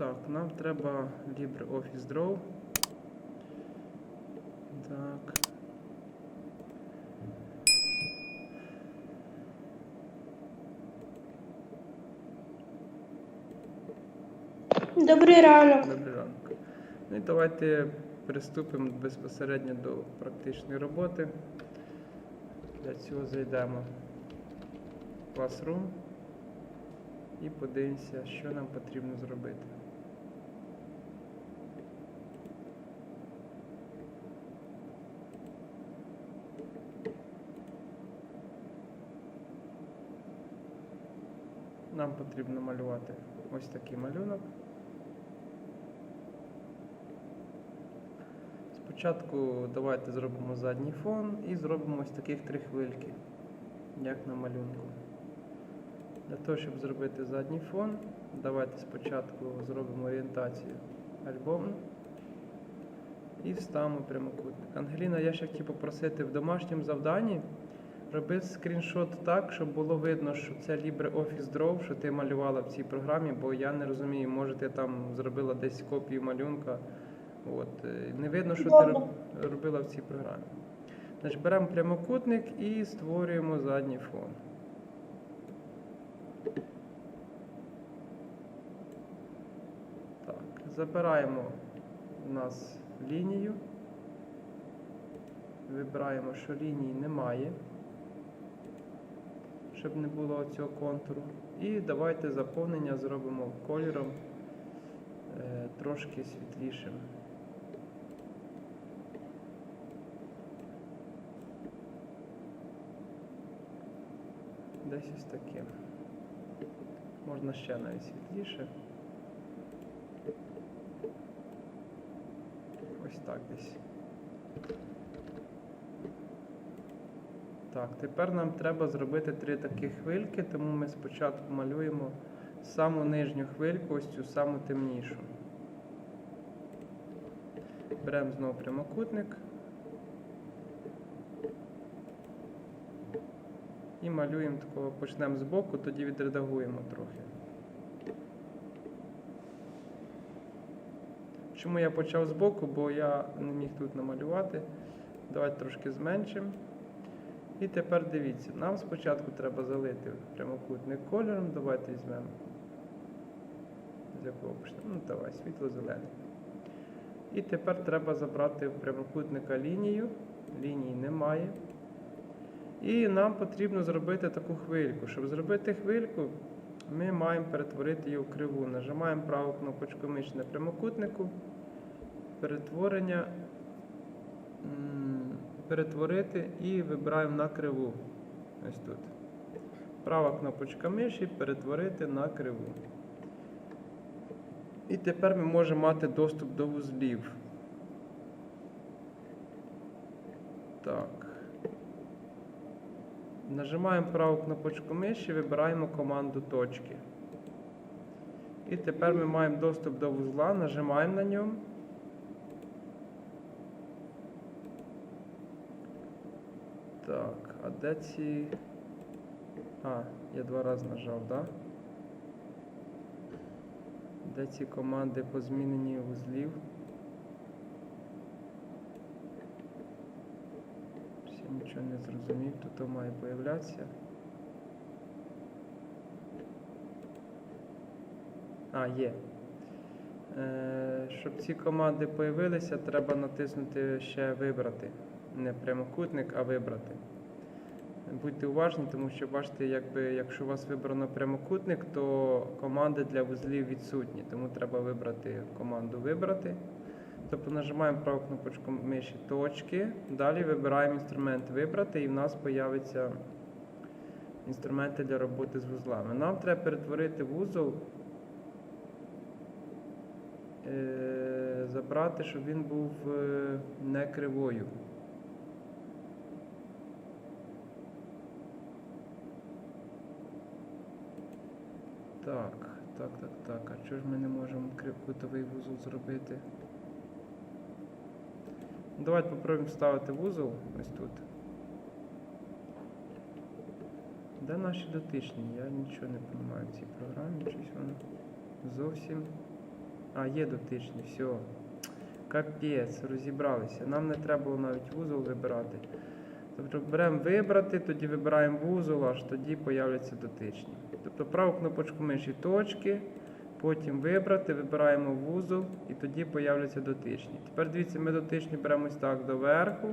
Так, нам треба LibreOffice Draw. Так. Добрий ранок. Добрий ранок. Ну і давайте приступимо безпосередньо до практичної роботи. Для цього зайдемо в Classroom і подивимося, що нам потрібно зробити. Нам потрібно малювати ось такий малюнок. Спочатку давайте зробимо задній фон і зробимо ось таких три хвильки, як на малюнку. Для того, щоб зробити задній фон, давайте спочатку зробимо орієнтацію альбому і вставимо прямокутник. Ангеліна, я ще хотів попросити в домашньому завданні робити скріншот так, щоб було видно, що це LibreOffice Draw, що ти малювала в цій програмі, бо я не розумію, може ти там зробила десь копію малюнка. От, е, не видно, що ти робила в цій програмі. Значить, беремо прямокутник і створюємо задній фон. Так, забираємо у нас лінію. Вибираємо, що лінії немає, щоб не було цього контуру. І давайте заповнення зробимо кольором е, трошки світлішим. Десь ось таке. Можна ще навіть світліше. Ось так десь. Так, тепер нам треба зробити три такі хвильки, тому ми спочатку малюємо саму нижню хвильку, ось цю саму темнішу. Беремо знову прямокутник. І малюємо такого, почнемо з боку, тоді відредагуємо трохи. Чому я почав з боку, бо я не міг тут намалювати. Давайте трошки зменшимо. І тепер дивіться, нам спочатку треба залити прямокутник кольором. Давайте візьмемо. З якого почнемо? Ну, давай, світло-зелений. І тепер треба забрати в прямокутника лінію. Лінії немає. І нам потрібно зробити таку хвильку. Щоб зробити хвильку, ми маємо перетворити її в криву. Нажимаємо праву кнопочку миші на прямокутнику. Перетворення. Перетворити і вибираємо на криву. Ось тут. Права кнопочка миші перетворити на криву. І тепер ми можемо мати доступ до вузлів. Так. Нажимаємо праву кнопочку миші, вибираємо команду точки. І тепер ми маємо доступ до вузла, нажимаємо на ньому. Так, а де ці. А, я два рази нажав? Да? Де ці команди по зміненні вузлів? Ще нічого не зрозумів, тут то має появлятися. А, є. Е, щоб ці команди появилися, треба натиснути ще вибрати. Не прямокутник, а вибрати. Будьте уважні, тому що бачите, якби, якщо у вас вибрано прямокутник, то команди для вузлів відсутні. Тому треба вибрати команду Вибрати. Тобто нажимаємо праву кнопочку миші точки. Далі вибираємо інструмент Вибрати, і в нас з'явиться інструменти для роботи з вузлами. Нам треба перетворити вузол, е, забрати, щоб він був е, не кривою. Так, так, так, так. А чого ж ми не можемо кутовий вузол зробити? Давайте попробуємо вставити вузол ось тут. Де наші дотичні? Я нічого не розумію в цій програмі. Щось воно зовсім А, є дотичний, все. Капець, розібралися. Нам не треба було навіть вузол вибирати. Тобто беремо вибрати, тоді вибираємо вузол, аж тоді появляться дотичні. Тобто праву кнопочку миші точки, потім вибрати, вибираємо вузол і тоді появляться дотичні. Тепер дивіться, ми дотичні беремо ось так доверху,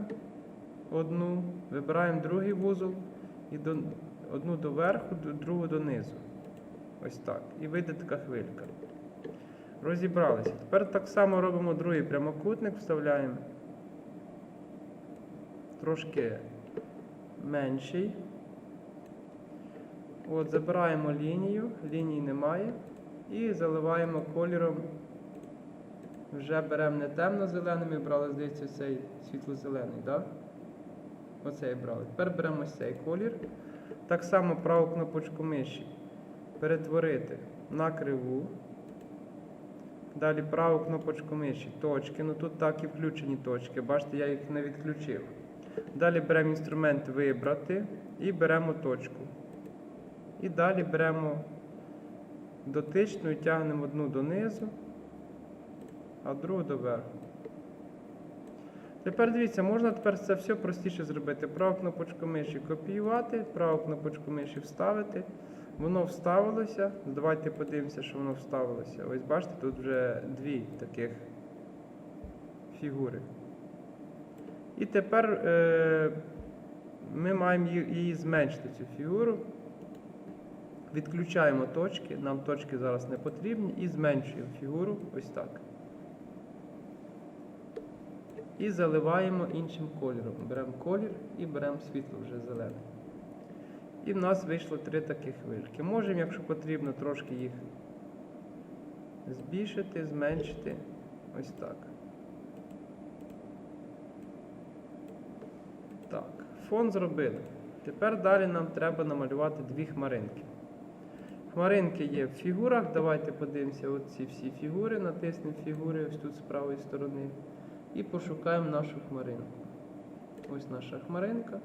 одну, вибираємо другий вузол і до, одну доверху, другу донизу. Ось так. І вийде така хвилька. Розібралися. Тепер так само робимо другий прямокутник, вставляємо трошки менший. От, забираємо лінію, лінії немає. І заливаємо кольором. Вже беремо не темно-зелений, ми брали, здається, цей світло-зелений, так? Оцей брали. Тепер беремо цей колір. Так само праву кнопочку миші перетворити на криву. Далі праву кнопочку миші, точки. Ну тут так і включені точки. Бачите, я їх не відключив. Далі беремо інструмент вибрати і беремо точку. І далі беремо дотичну і тягнемо одну донизу, а другу доверху. Тепер дивіться, можна тепер це все простіше зробити. Праву кнопочку миші копіювати, праву кнопочку миші вставити. Воно вставилося. Давайте подивимося, що воно вставилося. Ось бачите, тут вже дві таких фігури. І тепер е, ми маємо її, зменшити, цю фігуру. Відключаємо точки, нам точки зараз не потрібні, і зменшуємо фігуру ось так. І заливаємо іншим кольором. Беремо колір і беремо світло вже зелене. І в нас вийшло три такі хвильки. Можемо, якщо потрібно, трошки їх збільшити, зменшити. Ось так. Так, фон зробили. Тепер далі нам треба намалювати дві хмаринки. Хмаринки є в фігурах. Давайте подивимося оці всі фігури, натиснемо фігури ось тут з правої сторони. І пошукаємо нашу хмаринку. Ось наша хмаринка.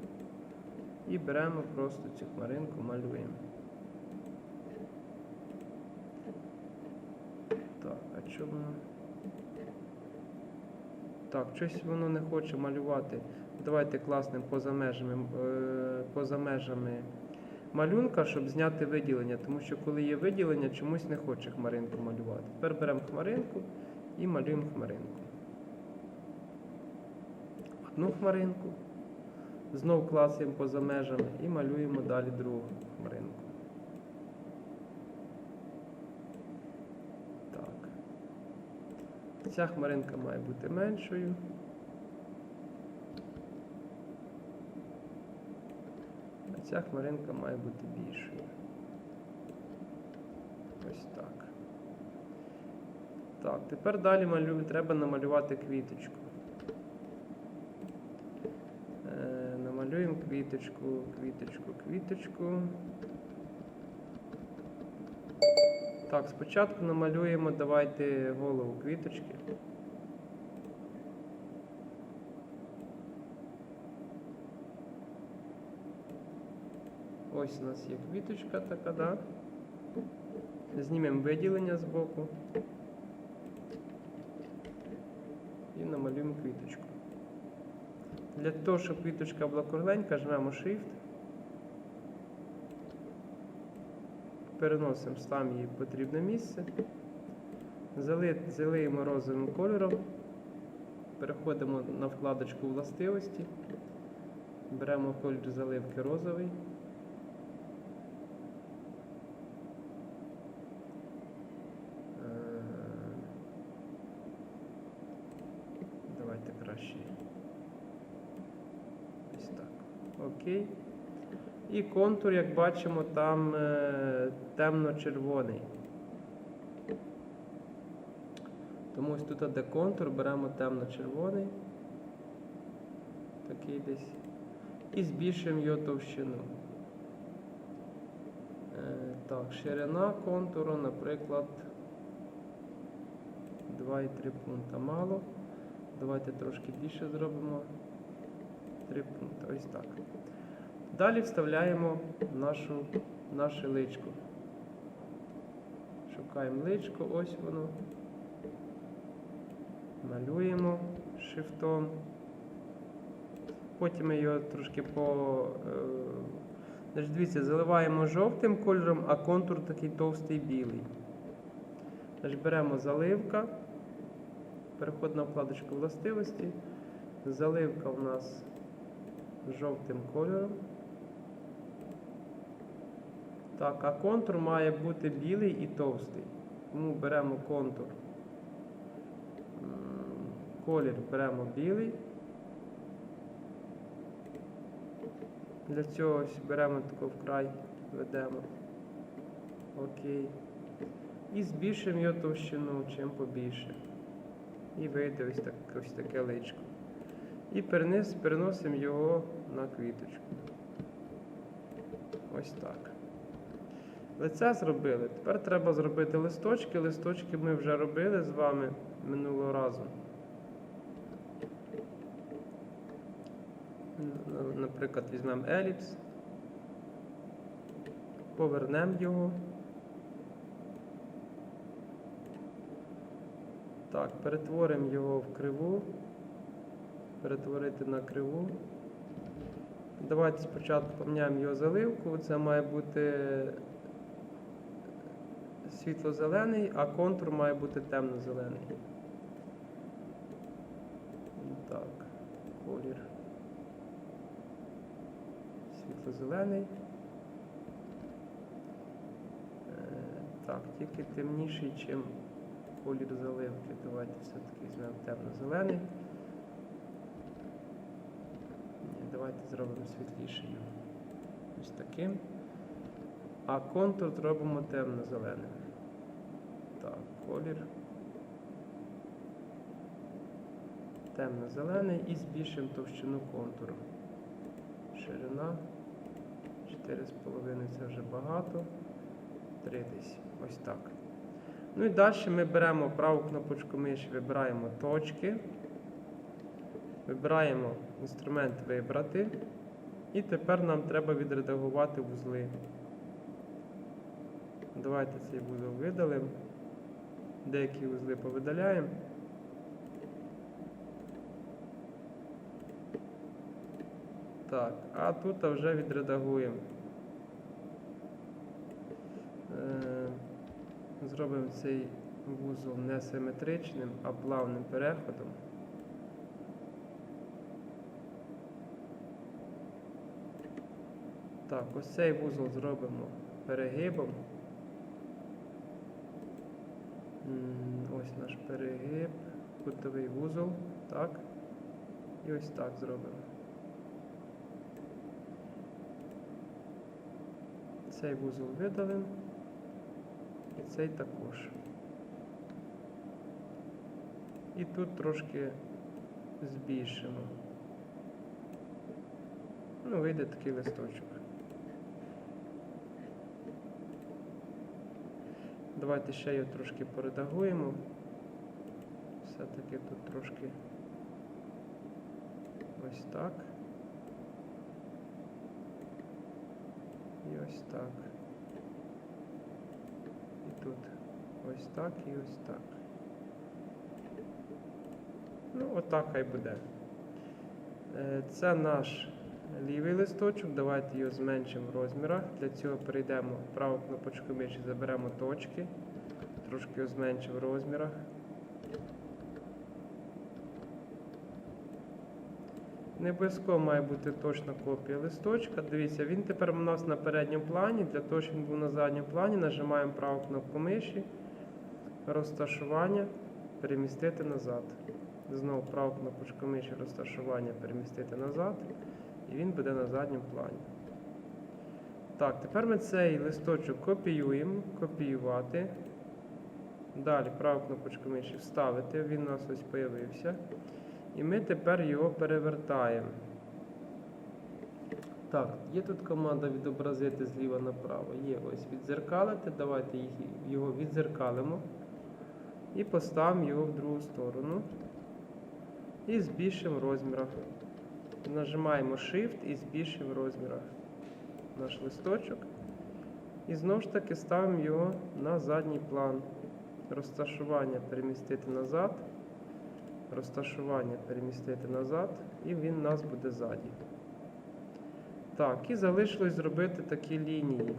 І беремо просто цю хмаринку, малюємо. Так, а воно? Так, щось воно не хоче малювати. Давайте класним поза межами, е, поза межами малюнка, щоб зняти виділення. Тому що коли є виділення, чомусь не хоче хмаринку малювати. Тепер беремо хмаринку і малюємо хмаринку. Одну хмаринку. Знов клацаємо поза межами і малюємо далі другу хмаринку. Так. Ця хмаринка має бути меншою. Ця хмаринка має бути більшою. Ось так. Так, тепер далі треба намалювати квіточку. Е, Намалюємо квіточку, квіточку, квіточку. Так, спочатку намалюємо, давайте голову квіточки. Ось у нас є квіточка така, да? Знімемо виділення з боку. І намалюємо квіточку. Для того, щоб квіточка була кругленька, жмемо Shift. Переносимо, ставимо її потрібне місце. Залиємо розовим кольором. Переходимо на вкладочку властивості. Беремо колір заливки розовий. Е, Давайте краще. Ось так. Окей. І контур, як бачимо, там е, темно-червоний. Тому ось тут, де контур, беремо темно-червоний. Такий десь. І збільшуємо його товщину. Е, так, ширина контуру, наприклад, 2,3 пункта мало. Давайте трошки більше зробимо. 3 пункти. Ось так. Далі вставляємо нашу, наше личко. Шукаємо личко, ось воно. Малюємо шрифтом. Потім ми його трошки по. Е, значить, дивіться, заливаємо жовтим кольором, а контур такий товстий білий. Значить, беремо заливка. Переход на вкладочку властивості. Заливка у нас жовтим кольором. Так, а контур має бути білий і товстий. Тому беремо контур. Колір беремо білий. Для цього ось беремо тако вкрай, ведемо. Окей. І збільшимо його товщину чим побільше. І вийде ось, так, ось таке личко. І переносимо його на квіточку. Ось так. Лице зробили. Тепер треба зробити листочки. Листочки ми вже робили з вами минулого разу. Наприклад, візьмемо еліпс, повернемо його. Так, перетворимо його в криву. Перетворити на криву. Давайте спочатку поміняємо його заливку. Це має бути світло-зелений, а контур має бути темно-зелений. Так, колір. Світло-зелений. Е, Так, тільки темніший, чим колір заливки. Давайте все-таки візьмемо темно-зелений. Давайте зробимо світліший. Ось таким. А контур зробимо темно-зеленим. Колір. Темно-зелений і збільшимо товщину контуру. Ширина 4,5 це вже багато. 3 десь. Ось так. Ну і далі ми беремо праву кнопочку миші, вибираємо точки. Вибираємо інструмент вибрати. І тепер нам треба відредагувати вузли. Давайте цей вузол видалимо. Деякі вузли повидаляємо. Так, а тут вже відредагуємо. Е, Зробимо цей вузол не симетричним, а плавним переходом. Так, ось цей вузол зробимо перегибом. Ось наш перегиб, кутовий вузол. Так. І ось так зробимо. Цей вузол видалимо. І цей також. І тут трошки збільшимо. Ну, вийде такий листочок. Давайте ще його трошки поредагуємо. Все-таки тут трошки ось так. І ось так. І тут ось так і ось так. Ну, отак хай буде. Е, Це наш лівий листочок. Давайте його зменшимо в розмірах. Для цього перейдемо праву кнопочку миші, заберемо точки. Трошки його зменшимо в розмірах. Не обов'язково має бути точна копія листочка. Дивіться, він тепер у нас на передньому плані. Для того, щоб він був на задньому плані, нажимаємо праву кнопку миші, розташування, перемістити назад. Знову праву кнопочку миші, розташування, перемістити назад. І він буде на задньому плані. Так, тепер ми цей листочок копіюємо, копіювати. Далі праву кнопочку миші вставити, він у нас ось з'явився. І ми тепер його перевертаємо. Так, є тут команда відобразити зліва направо. Є ось відзеркалити. Давайте його відзеркалимо. І поставимо його в другу сторону. І збільшимо в розмірах. Нажимаємо Shift і збільшимо в наш листочок. І знову ж таки ставимо його на задній план. Розташування перемістити назад. розташування перемістити назад, і він у нас буде ззаді. Так, і залишилось зробити такі лінії.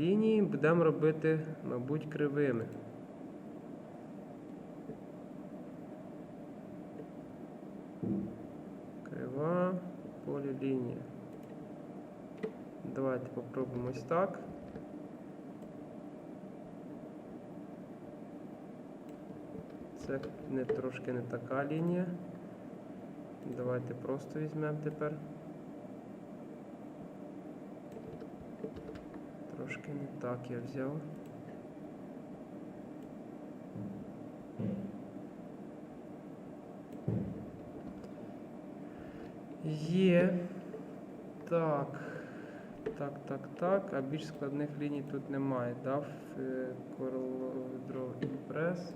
Лінії будемо робити, мабуть, кривими. Крива, полілінія. Давайте попробуємо ось так. Це не трошки не така лінія. Давайте просто візьмемо тепер. Трошки не так я взяв. Є. Так. Так, так, так. А більш складних ліній тут немає. Дав Coral Impress.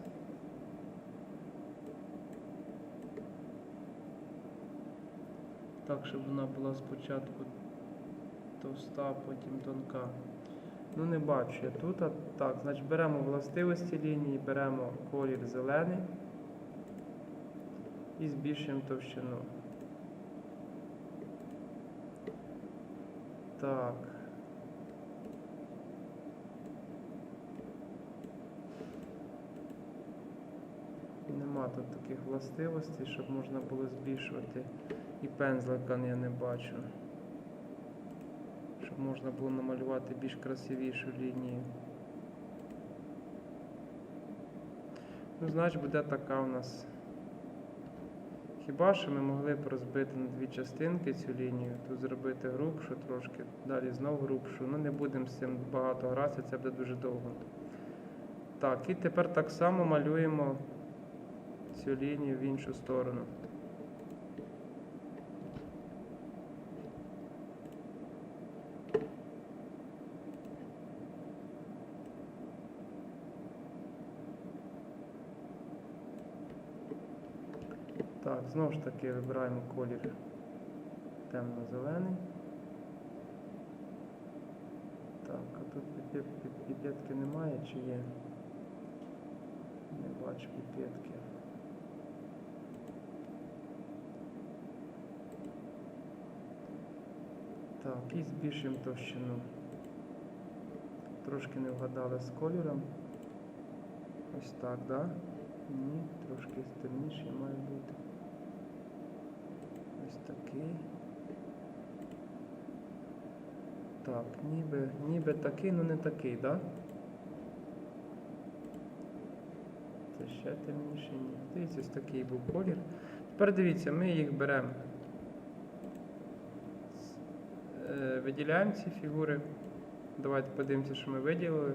Так, щоб вона була спочатку товста, потім тонка. Ну, не бачу я тут. А, так, значить беремо властивості лінії, беремо колір зелений і збільшуємо товщину. Так. Нема тут таких властивостей, щоб можна було збільшувати. І пензлика я не бачу. Щоб можна було намалювати більш красивішу лінію. Ну, значить буде така у нас. Хіба що ми могли б розбити на дві частинки цю лінію, тут зробити грубшу трошки, далі знову грубшу. Ну не будемо з цим багато гратися, це буде дуже довго. Так, і тепер так само малюємо цю лінію в іншу сторону. Так, знову ж таки вибираємо колір темно-зелений. Так, а тут піпет- немає чи є? Не бачу піпетки. Так, і збільшуємо товщину. Трошки не вгадали з кольором. Ось так, да? Ні, трошки темніше має бути. Такий. Так, ніби, ніби такий, але не такий, да? Це ще темніше, ні. Дивіться, ось такий був колір. Тепер дивіться, ми їх беремо. Е, Виділяємо ці фігури. Давайте подивимося, що ми виділили.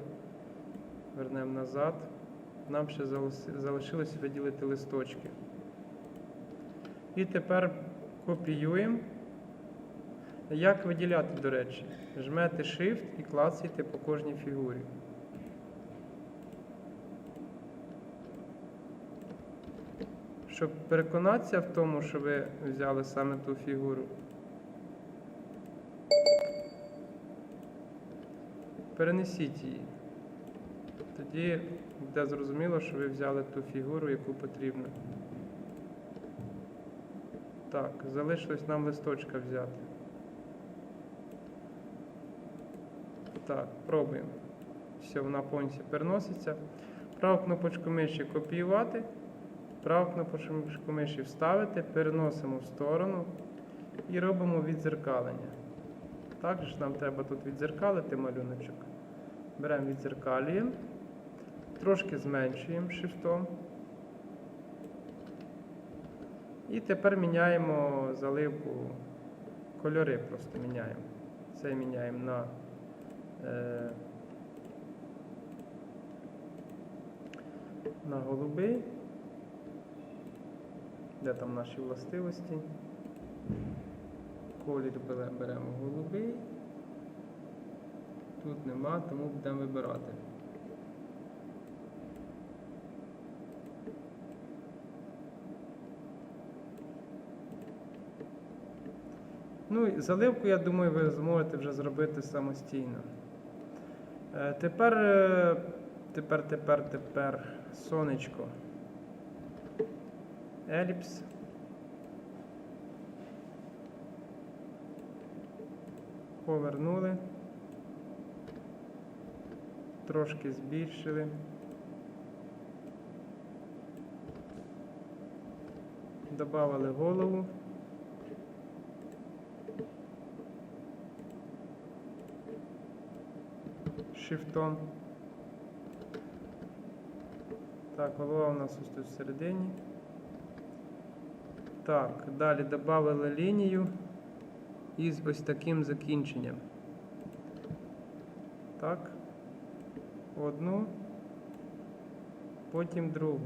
Вернемо назад. Нам ще залишилось виділити листочки. І тепер копіюємо. Як виділяти, до речі? Жмете Shift і клацаєте по кожній фігурі. Щоб переконатися в тому, що ви взяли саме ту фігуру. Перенесіть її. Тоді буде зрозуміло, що ви взяли ту фігуру, яку потрібно. Так, залишилось нам листочка взяти. Так, пробуємо. Все, вона повністю переноситься. Праву кнопочку миші копіювати. Праву кнопочку миші вставити, переносимо в сторону і робимо відзеркалення. Також нам треба тут відзеркалити малюночок. Беремо відзеркалюємо, трошки зменшуємо шрифтом. І тепер міняємо заливку, кольори просто міняємо. Це міняємо на е, на голубий. Де там наші властивості? Колір беремо голубий. Тут нема, тому будемо вибирати. Ну, і заливку, я думаю, ви зможете вже зробити самостійно. Е, Тепер, е, тепер, тепер, тепер сонечко. еліпс. Повернули. Трошки збільшили. Добавили голову. Шифтом. Так, голова у нас ось тут всередині. Так, далі додали лінію із ось таким закінченням. Так. Одну, потім другу.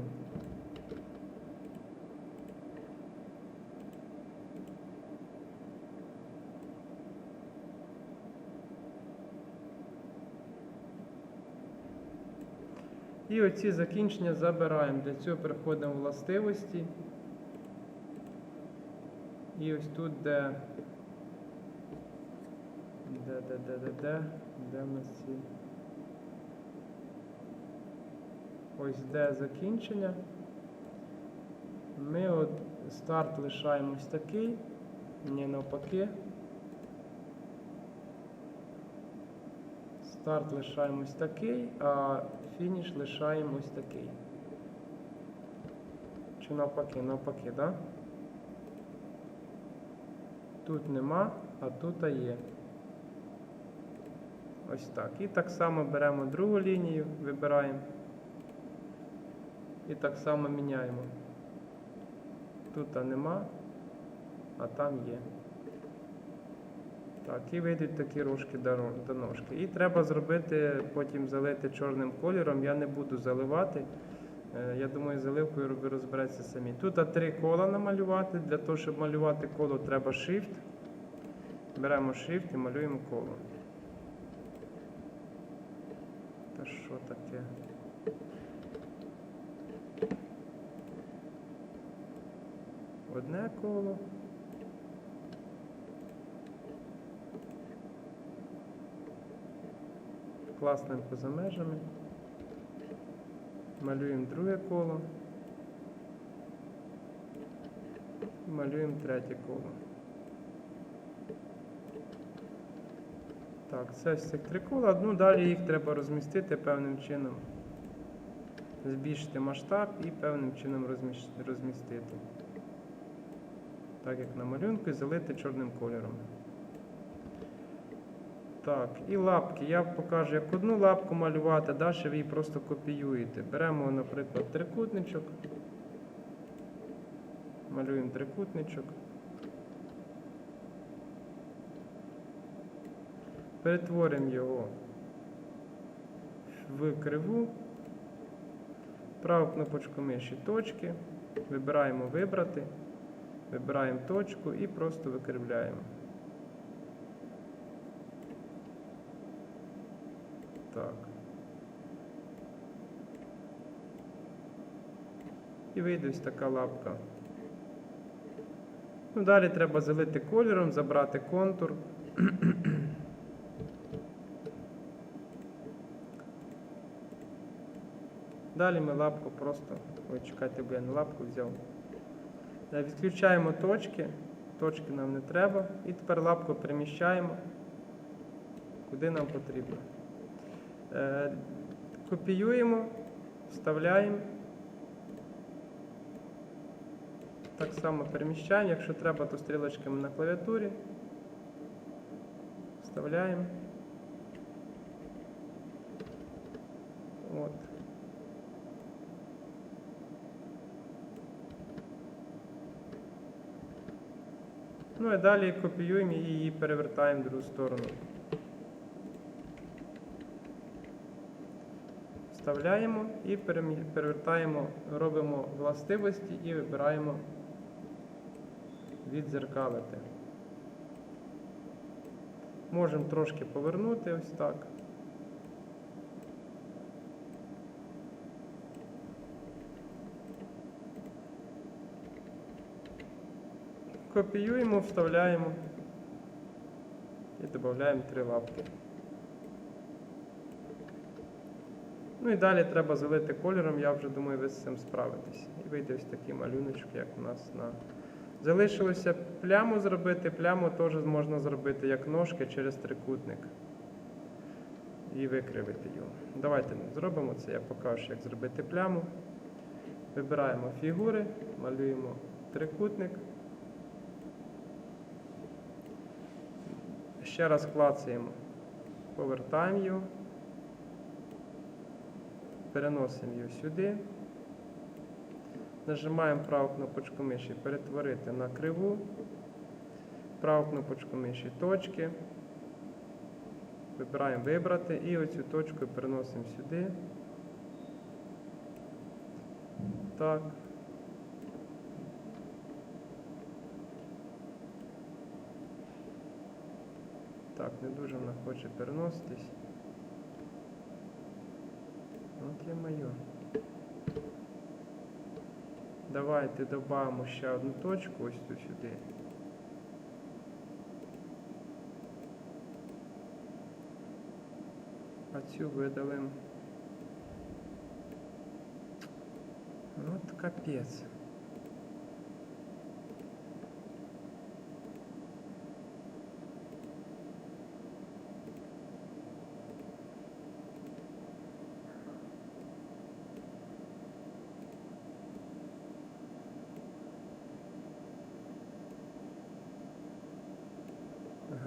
І оці закінчення забираємо. Для цього переходимо в властивості. І ось тут, де. Де, де, де, де, де, де нас ці. Ось де закінчення. Ми от старт лишаємо ось такий. Ні, навпаки. Старт лишаємо ось такий, а фініш лишаємо ось такий. Чи навпаки, навпаки, так? Тут нема, а тут є. Ось так. І так само беремо другу лінію, вибираємо. І так само міняємо. Тут нема, а там є. Так, і вийдуть такі рожки до ножки. І треба зробити, потім залити чорним кольором. Я не буду заливати. Е, Я думаю, заливкою розбереться самі. Тут три кола намалювати. Для того, щоб малювати коло, треба Shift. Беремо Shift і малюємо коло. Та що таке? Одне коло. Класним поза межами. Малюємо друге коло. Малюємо третє коло. Так, це ось цих три кола. Ну, далі їх треба розмістити певним чином. Збільшити масштаб і певним чином розмістити. Так як на малюнку і залити чорним кольором. Так, і лапки. Я покажу, як одну лапку малювати, далі ви її просто копіюєте. Беремо, наприклад, трикутничок. Малюємо трикутничок. Перетворимо його в криву. Праву кнопочку миші точки. Вибираємо вибрати. Вибираємо точку і просто викривляємо. Так. І вийде ось така лапка. Ну, далі треба залити кольором, забрати контур. Далі ми лапку просто. Ой, чекайте, бо я не лапку взяв. Е, Відключаємо точки. Точки нам не треба. І тепер лапку переміщаємо, куди нам потрібно. Е, Копіюємо, вставляємо. Так само переміщаємо. Якщо треба, то стрілочками на клавіатурі. Вставляємо. От. Ну і далі копіюємо і її перевертаємо в другу сторону. Вставляємо і перевертаємо, робимо властивості і вибираємо відзеркалити. Можемо трошки повернути ось так. Копіюємо, вставляємо і додаємо три лапки. Ну і далі треба залити кольором, я вже думаю, ви з цим справитесь. І вийде ось такий малюночок, як у нас на. Залишилося пляму зробити. Пляму теж можна зробити як ножки через трикутник. І викривити його. Давайте зробимо це, я покажу, як зробити пляму. Вибираємо фігури, малюємо трикутник. Ще раз клацаємо, повертаємо його, переносимо його сюди. Нажимаємо праву кнопочку миші перетворити на криву, праву кнопочку миші точки. Вибираємо вибрати і оцю точку переносимо сюди. Так. Так, не дуже вона хоче переноситись. От є моє. Давайте додамо ще одну точку ось тут сюди. А цю. Ну, От капець.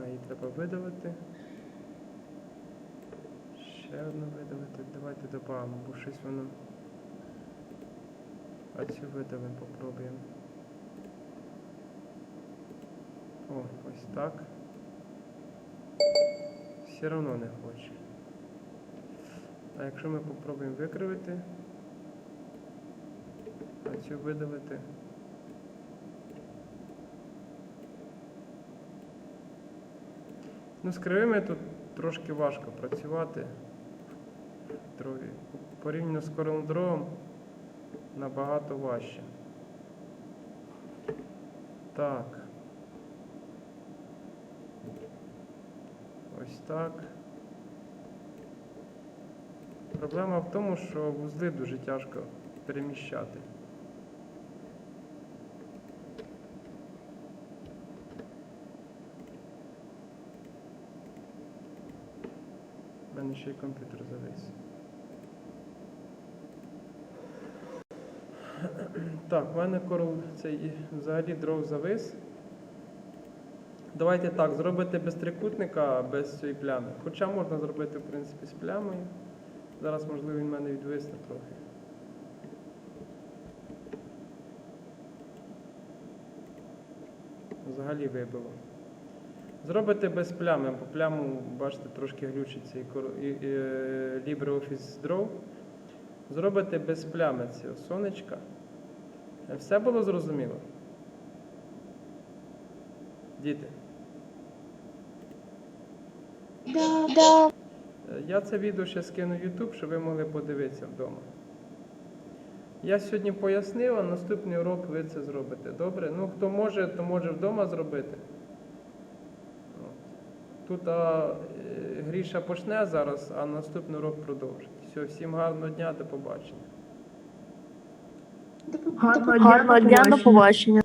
Ага, її треба видалити. Ще одну видалити. Давайте додамо, бо щось воно. А цю видалимо, попробуємо. О, ось так. Все одно не хоче. А якщо ми попробуємо викривити, а цю видалити. Ну, з кривими тут трошки важко працювати. Трохи. Порівняно з корелдровом набагато важче. Так. Ось так. Проблема в тому, що вузли дуже тяжко переміщати. Мене ще й комп'ютер завис. Так, в мене корол цей взагалі дров завис. Давайте так, зробити без трикутника, без цієї плями. Хоча можна зробити, в принципі, з плямою. Зараз, можливо, він в мене відвисне трохи. Взагалі вибило. Зробите без плями, бо пляму, бачите, трошки глючить цей кор- і- і, е, LibreOffice Draw. Зробите без плями цього сонечка. Все було зрозуміло? Діти. Да. Е, Я це відео ще скину в YouTube, щоб ви могли подивитися вдома. Я сьогодні пояснив, а наступний урок ви це зробите. Добре? Ну, хто може, то може вдома зробити. Тут а, е, Гріша почне зараз, а наступний урок продовжить. Все, всім гарного дня, до побачення. Гарного дня, до побачення.